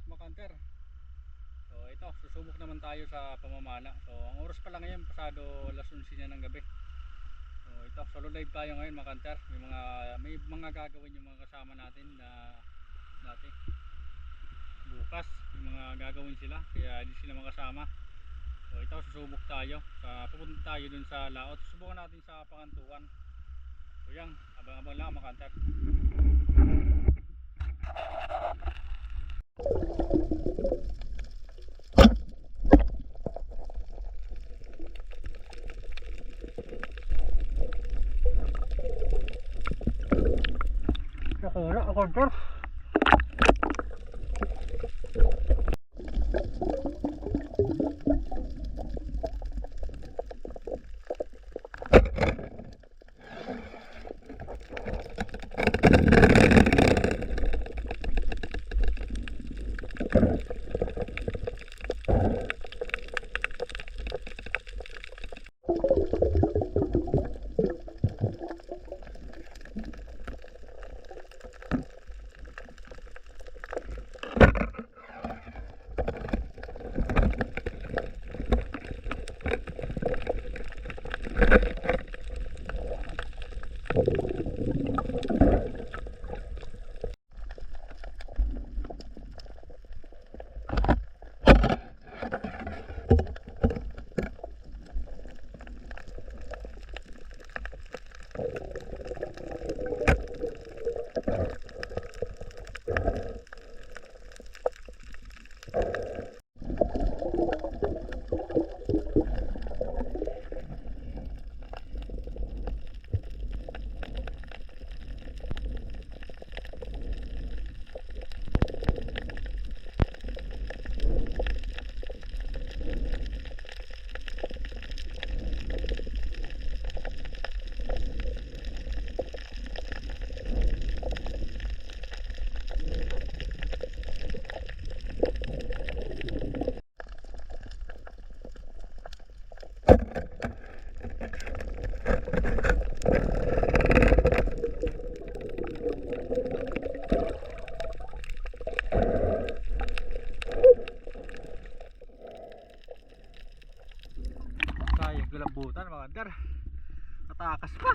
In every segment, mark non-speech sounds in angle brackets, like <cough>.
lahat mga kanter. So ito, susubok naman tayo sa pamamana. So ang oras pa lang ngayon, pasado alas 11 na ng gabi. So ito, solo live tayo ngayon mga kanter. May mga, may mga gagawin yung mga kasama natin na dati. Bukas, may mga gagawin sila, kaya hindi sila makasama. So ito, susubok tayo. Sa, pupunta tayo dun sa laot. Susubukan natin sa pangantuan. So yan, abang-abang lang mga kanter. Nakura ako はい。Gulabutan mga kanter. Natakas pa.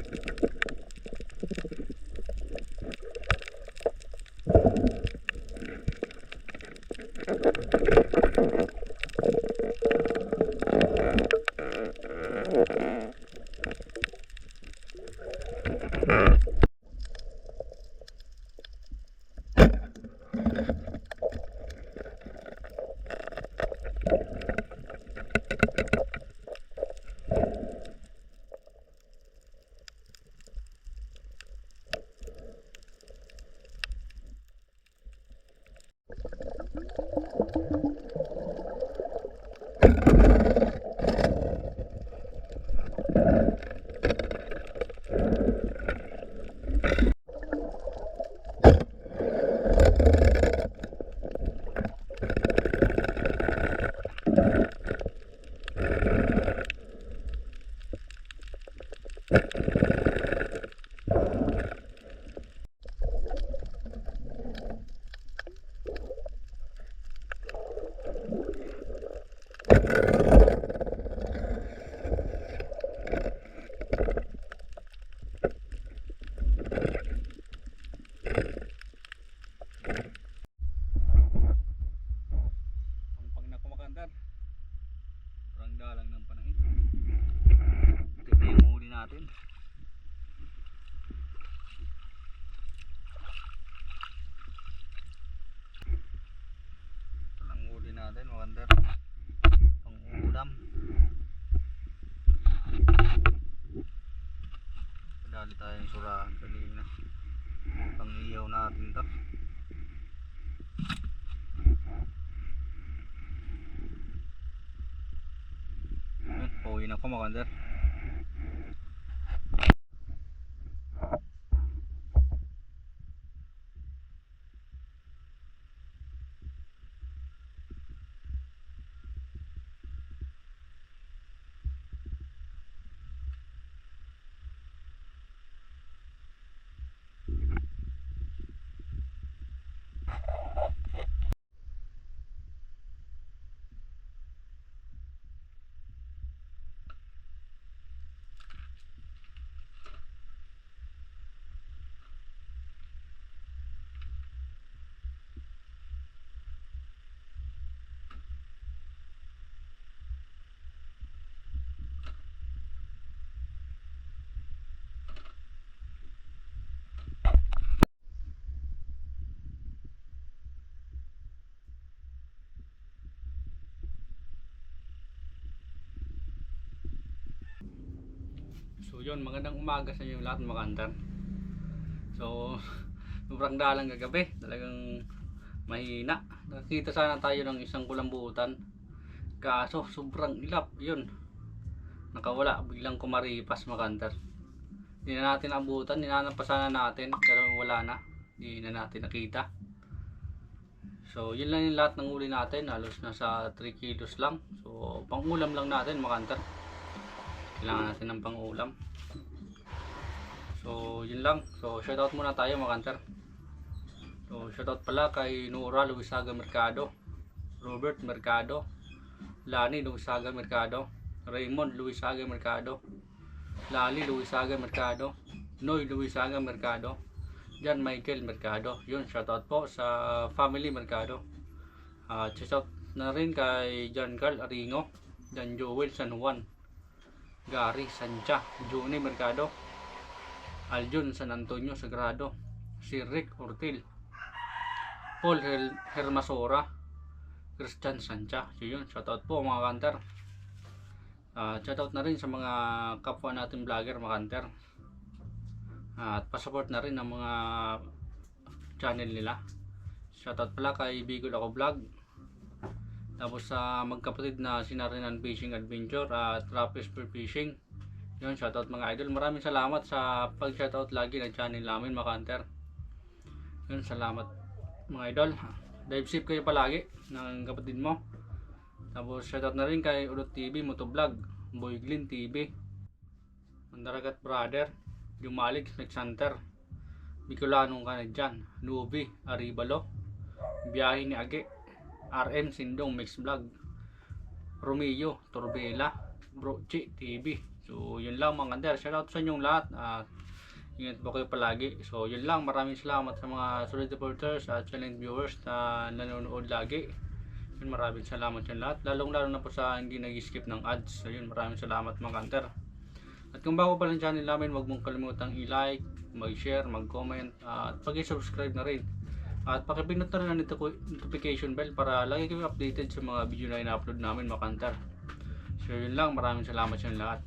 Yun, pauwi na ako yun, magandang umaga sa inyo lahat mga kantar. So, <laughs> sobrang dalang kagabi. Talagang mahina. Nakita sana tayo ng isang kulambutan. Kaso, sobrang ilap. Yun. Nakawala. Biglang kumaripas mga kantar. Hindi na natin abutan. Ninanap pa sana natin. Pero wala na. Hindi na natin nakita. So, yun lang yung lahat ng uli natin. Halos nasa 3 kilos lang. So, pang ulam lang natin mga kantar. Kailangan natin ng pang-ulam. So, yun lang. So, shoutout muna tayo mga kanter. So, shoutout pala kay Nora Luisaga Mercado, Robert Mercado, Lani Luisaga Mercado, Raymond Luisaga Mercado, Lali Luisaga Mercado, Noy Luisaga Mercado, Jan Michael Mercado. Yun, shoutout po sa family Mercado. At shoutout na rin kay John Carl Aringo, Jan Joel San Juan, Gary Sancha, Juni Mercado, Aljun San Antonio Sagrado, si Rick Ortil, Paul Hel Hermasora, Christian Sancha. So yun, shoutout po mga kanter. Uh, shoutout na rin sa mga kapwa natin vlogger mga kanter. at pasupport na rin ng mga channel nila. Shoutout pala kay Bigol Ako Vlog, tapos sa magkapatid na Sinarinan Fishing Adventure at Rapis for Fishing. Yun, shoutout mga idol. Maraming salamat sa pag-shoutout lagi ng channel namin, mga hunter. Yun, salamat mga idol. Dive safe kayo palagi ng kapatid mo. Tapos shoutout na rin kay Ulot TV, Motovlog, Boyglin TV, Mandaragat Brother, Jumalig, Snake Center, Bicolanong Canadian, Nubi, Aribalo, Biyahe ni Age, RM Sindong Mix Vlog Romeo Torbela Brochi TV so yun lang mga kander shout out sa inyong lahat at ingat po kayo palagi so yun lang maraming salamat sa mga solid supporters at challenge viewers na nanonood lagi Yun, maraming salamat sa lahat. Lalong lalo na po sa hindi nag-skip ng ads. So yun, maraming salamat mga kanter. At kung bago pa lang channel namin, huwag mong kalimutang i-like, mag-share, mag-comment, ah, at pag-subscribe na rin. At pakipindot na rin ang notifi- notification bell para lagi kayo updated sa mga video na ina-upload namin mga kanter. So yun lang, maraming salamat sa lahat.